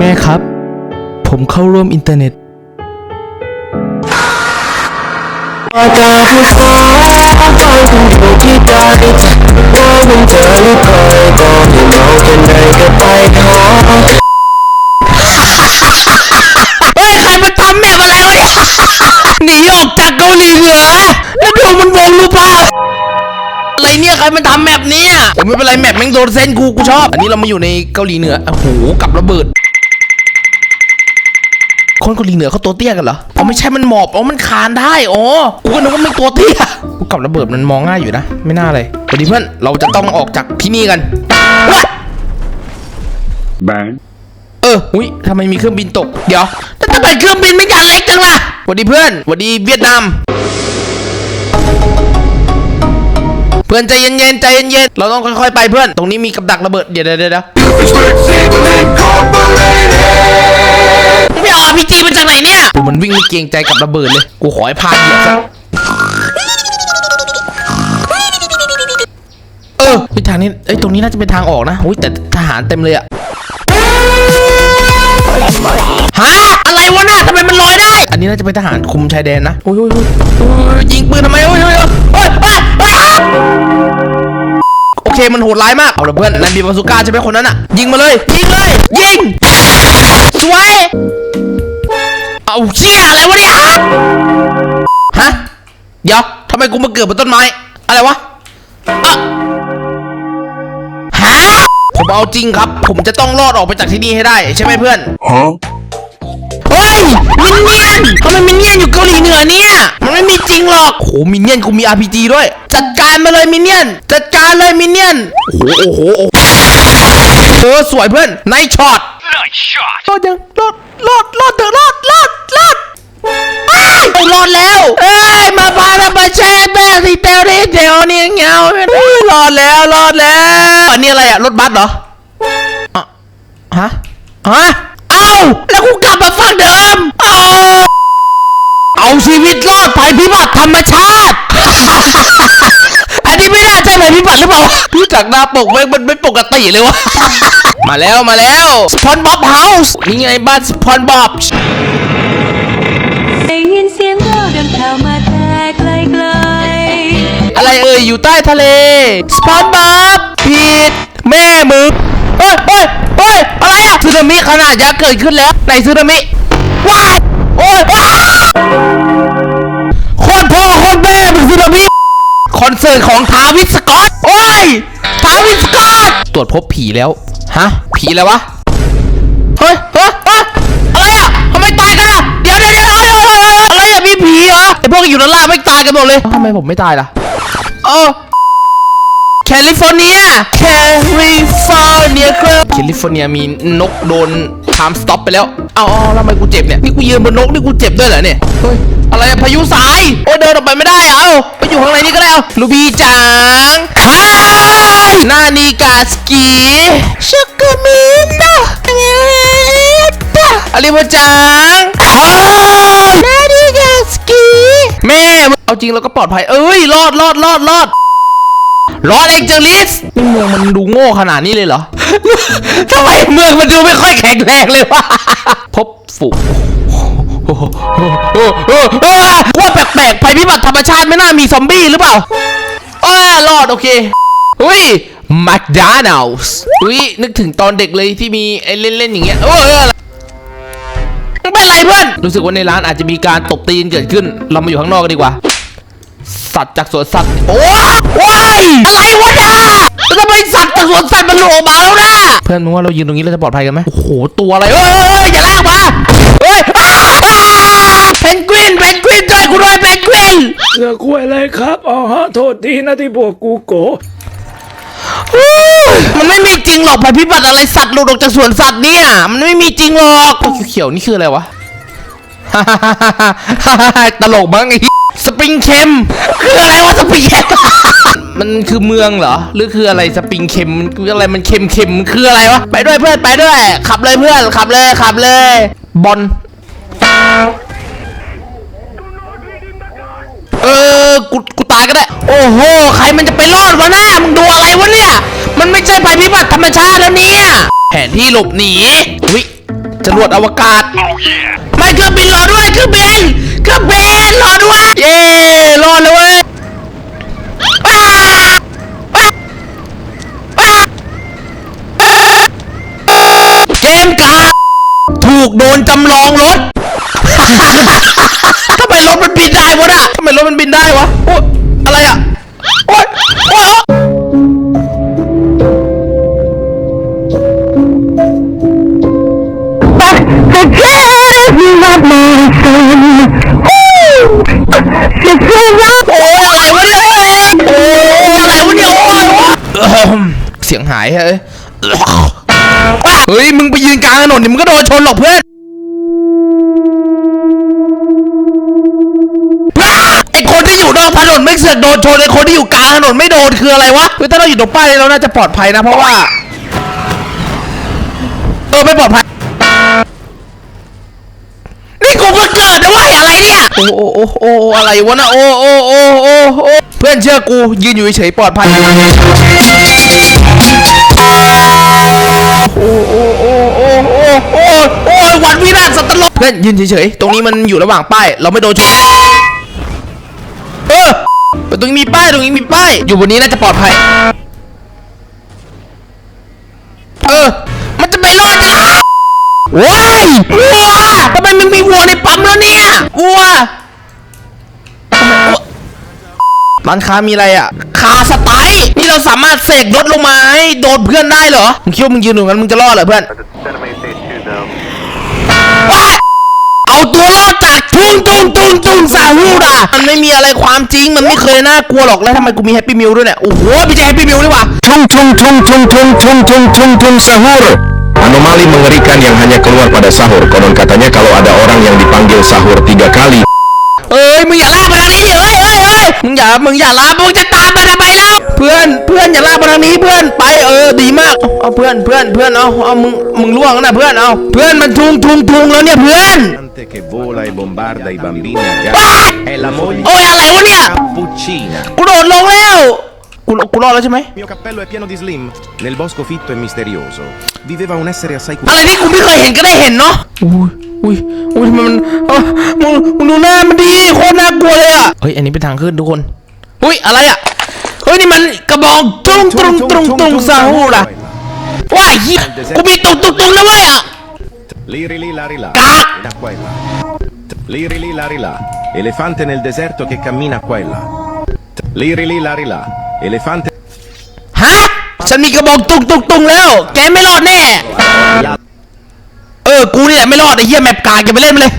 แม่ครับ ผมเข้าร่วมอินเทอร์เน็ต อากาศที่ฟ้าตอนคุณอยู่ที่ใดว่ามันเธอหรือครบอกให้มองแค่ไหนก็ไปขอเฮ้ยใครมาทำแบบอะไรวะเนี่ย หนีออกจากเกาหลีเหนือแล้วดูมันวงรูปภาพอะไรเนี่ยใครมันทำแบบเนี้ยผมไม่เป็นไรแมปแม่งโดนเส้นกูกูชอบ อันนี้เรามาอยู่ในเกาหลีเหนือโอ้โหกับระเบิด คนเกาหลีเหนือเขาตัวเตี้ยกันเหรออ๋อไม่ใช่มันหมอบอ๋อมันคานได้อ๋อกูก็นึกว่ามันตัวเตี้ยกูกับระเบิดมันมองง่ายอยู่นะ ไม่น่าเลยสวัสดีเพื่อนเราจะต้องออกจากที่นี่กันว้า Bang. เอออุ้ยทำไมมีเครื่องบินตก เดี๋ยวแต่ทำไมเครื่องบินไม่ยันเล็กจังล่ะสวัสดีเพื่อนสวัสดีเวียดนามเพื่อนใจเย็นๆใจเย็นๆเราต้องค่อยๆไปเพื่อน ตรงนี้มีกับดักระเบิด เดี๋ยวเดี๋ยวเดี๋ยว ไม่อาพีจีมาจากไหนเนี่ยกูมันวิ่งไม่เกรงใจกับระเบิดเลย กูขอให้พาดเหยียบซะเออไปทางนี้เอ้ยตรงนี้น่าจะเป็นทางออกนะอุ้ยแต่ทหารเต็มเลยอะฮะอะไรวะน่ะทำไมมันลอยได้ อันนี้น่าจะเป็นทหารคุมชายแดนนะโอ้ยโอ้ยโอ้ยโอ้ยยิงปืนทำไมโอ้ยโอ้ยโอ้ยโอ้ยโอ้ยโอ้ยโอเคมันโหดร้ายมาก เอาละเพื่อนนายมีบาซูก้าใช่ไหมคนนั้นอะยิงมาเลย ยิงเลย ยิงสวย เอาเชี่ยอะไรวะเนี่ยฮะเดี๋ยวทำไมกูมาเกิดบนต้นไม้ อะไรวะอะฮะผมเอาจริงครับ ผมจะต้องรอดออกไปจากที่นี่ให้ได้ ใช่ไหมเพื่อน Huh? เฮ้ยมินเนี่ยนทำไมมินเนี่ยนอยู่เกาหลีเหนือเนี่ย มันไม่มีจริงหรอกโหมินเนี่ยนกูมี RPG ด้วย จัดการมาเลยมินเนี่ยนจัดการเลยมินเนี่ยนโอ้โหโอ้โหโอ้โหเออสวยเพื่อนไนช็อต Nice shot. รอดยังรอดรอดรอดเถอะรอดรอดรอดอ้ายรอดแล้วเอ้ยมาพาเรามาแช่แป้งสิเตลนี่เดี๋ยวนี่เงาเอ้ยรอดแล้วรอดแล้วอันนี้อะไรอะรถบัสเหรออะฮะฮะเอ้าแล้วกูกลับมาฝั่งเดิมเอาเอาชีวิตรอดภัยพิบัติธรรมชาติ อันนี้ไม่น่าใช่ภัยพิบัติหรือเปล่าพี่ จากหน้าปกแม่งมันไม่ปกติเลยวะ มาแล้วมาแล้วสปอนบ๊อบเฮาส์นี่ไงบ้านสปอนบ๊อบได้ยินเสียงเราดังแผ่วมาแต่ไกลไกลอะไรเอ่ยอยู่ใต้ทะเลสปอนบ๊อบผิดแม่มึงเฮ้ยเฮ้ยเฮ้ยอะไรอะสึนามิขนาดยักษ์เกิดขึ้นแล้วในสึนามิว้ายโอ้ยว้าย คอนเสิร์ตของทาวิสกอตโอ้ยทาวิสกอตตรวจพบผีแล้ว ฮะ ผีอะไรวะ เฮ้ยเฮ้ยเฮ้ยอะไรอะทำไมตายกันอะ เดี๋ยวเดี๋ยวเดี๋ยวเฮ้ยเฮ้ยเฮ้ยเฮ้ยอะไรอะมีผีเหรอไอพวกอยู่ด้านล่างไม่ตายกันหมดเลยทำไมผมไม่ตายล่ะเออแคลิฟอร์เนีย แคลิฟอร์เนียครับ แคลิฟอร์เนียมีนกโดน ไทม์สต็อปไปแล้วเอาเอาแล้วทำไมกูเจ็บเนี่ยนี่กูยืนบนนกนี่กูเจ็บด้วยเหรอเนี่ยเฮ้ยอะไรอะพายุสายโอ้ยเดินออกไปไม่ได้อะเอ้าไปอยู่ข้างในนี่ก็ได้เอาลูบี้จังฮายนานิกาสกีชักกะมินะอะไรวะจังนานิกาสกีแม่เอาจริงเราก็ปลอดภัยเอ้ยรอดรอดรอดรอดรอดเองเจอลิสนี่เมืองมันดูโง่ขนาดนี้เลยเหรอ ทำไมเมืองมันดูไม่ค่อยแข็งแรงเลยวะพบฝูงโอ้โหโอ้โหโอ้โหโอ้โหว่าแปลกๆภัยพิบัติธรรมชาติไม่น่ามีซอมบี้หรือเปล่าอ้ารอดโอเคอุ้ยแมคโดนัลส์อุ้ยนึกถึงตอนเด็กเลยที่มีไอ้เล่นๆอย่างเงี้ยโอ้ยอะไรไม่เป็นไรเพื่อนรู้สึกว่าในร้านอาจจะมีการตบตีกันเกิดขึ้น เรามาอยู่ข้างนอกกันดีกว่า สัตว์จากสวนสัตว์โอ้ว้ายอะไรวะเนี่ยแล้วทำไมสัตว์จากสวนสัตว์มันหลุดออกมาแล้วนะ เพื่อนมึงว่าเรายืนตรงนี้เราจะปลอดภัยกันไหมโอ้โหตัวอะไรเอ้ยเอ้ยเอ้ยอย่าลากมาเฮ้ยอ้าวอ้าวเพนกวินเพนกวินช่วยกูด้วยเพนกวินเสือกล้วยอะไรครับอ๋อฮะโทษทีนะที่พวกกูโกอู้มันไม่มีจริงหรอกภัยพิบัติอะไรสัตว์หลุดออกจากสวนสัตว์เนี่ย มันไม่มีจริงหรอกเขียวๆนี่คืออะไรวะ ตลกมั้งไอ้สปริงเค็มคืออะไรวะสปริงเค็มมันคือเมืองเหรอ หรือคืออะไรสปริงเค็มคืออะไรมันเค็มเค็มคืออะไรวะ ไปด้วยเพื่อนไปด้วย ขับเลยเพื่อนขับเลยขับเลย บอลเออกูกูตายก็ได้ โอ้โห ใครมันจะไปรอดวะหน้ามึงดูอะไรวะเนี่ย มันไม่ใช่ภัยพิบัติธรรมชาติแล้วเนี่ย แผนที่หลบหนีวิจรวจอวกาศ ไม่เครื่องบินรอด้วยเครื่องบินเครื่องบินรอด้วย เย้รอดเลยเว้ยอ้าอ้าอ้าเกมกาถูกโดนจำลองรถทำไมรถมันบินได้วะน่ะทำไมรถมันบินได้วะโอ๊ยอะไรอะโอ๊ยโอ๊ย โอ้ยอะไรวะเนี่ยโอ้ยอะไรวะเนี่ยโอ้ยเอิ่มเสียงหายเฮ้ยเฮ้ยมึงไปยืนกลางถนนนี่มึงก็โดนชนหรอกเพื่อนไอคนที่อยู่นอกถนนไม่เสือกโดนชนไอคนที่อยู่กลางถนนไม่โดนคืออะไรวะถ้าเราอยู่ตรงป้ายเราน่าจะปลอดภัยนะเพราะว่าเออไม่ปลอดภัยนี่กูเพิ่งเกิดนะ โอ้โอ้โอ้โอ้อะไรวะนะโอ้โอ้โอ้โอ้โอ้เพื่อนเชื่อกูยืนอยู่เฉยๆปลอดภัยโอ้โอ้โอ้โอ้โอ้โอ้โอ้วันวินาศสัตว์ตลกเพื่อนยืนเฉยๆตรงนี้มันอยู่ระหว่างป้าย เราไม่โดนชนเออตรงนี้มีป้ายตรงนี้มีป้าย อยู่บนนี้น่าจะปลอดภัยเออมันจะไปรอดยังว้ายวัวทำไมมึงมีวัวในปั๊มแล้วเนี่ยวัว ร้านค้ามีอะไรอะคาสไตล์นี่เราสามารถเสกรถลงมาให้โดนเพื่อนได้เหรอ มึงคิดว่ามึงยืนอยู่งั้นมึงจะรอดเหรอเพื่อนว้ายเอาตัวรอดจากทุ่งทุ่งทุ่งทุ่งซาฮูดามันไม่มีอะไรความจริง มันไม่เคยน่ากลัวหรอก แล้วทำไมกูมีแฮปปี้มิลด้วยเนี่ย โอ้โหไม่ใช่แฮปปี้มิลดีกว่า Tung tung tung tung tung tung tung tung tung sahur. Anomali mengerikan yang hanya keluar pada sahur. Konon katanya kalau ada orang yang dipanggil sahur tiga kali, เอ้ยมึงอย่าลากมา ยมึงอย่ามึงอย่าลากมึงจะตามมาทำไมแล้วเพื่อนเพื่อนอย่าลากมาทางนี้เพื่อนไปเออดีมากเอาเอาเพื่อนเพื่อนเพื่อนเอาเอามึงมึงล่วงแล้วนะเพื่อนเอาเพื่อนมันทุงทุงทุงแล้วเนี่ยเพื่อน che vola e bombarda i bambini a Gaza è la moglie โอ้ยอะไรวะเนี่ย Cappuccina. กูโดดลงแล้วกูกูรอดแล้วใช่ไหม Il mio cappello è pieno di slim. Nel bosco fitto e misterioso viveva un essere assai อะไรที่กูไม่เคยเห็นก็ได้เห็นเนาะอุ้ยอุ้ยอุ้ยทำไมมันเอ้ามึงมึงดูหน้ามันดีโคตรน่ากลัวเลยอะเฮ้ยอันนี้เป็นทางขึ้นทุกคน อุ้ยอะไรอะเฮ้ยนี่มันกระบอกตุ้งตุ้งตุ้งตุ้งซาฮูล่ะว้ายเหี้ยกูมีตุ้งตุ้งตุ้งแล้วเว้ยอะ Liri lì lari là. Ca- Da qua e là. Liri lì lari là. Elefante nel deserto che cammina qua e là. Liri lì lari là. Elefante ฮะฉันมีกระบอกตุงตุงตุงแล้ว แกไม่รอดแน่ เออ กูนี่แหละไม่รอดไอ้เหี้ยแมปกากอย่าไปเล่นมันเลย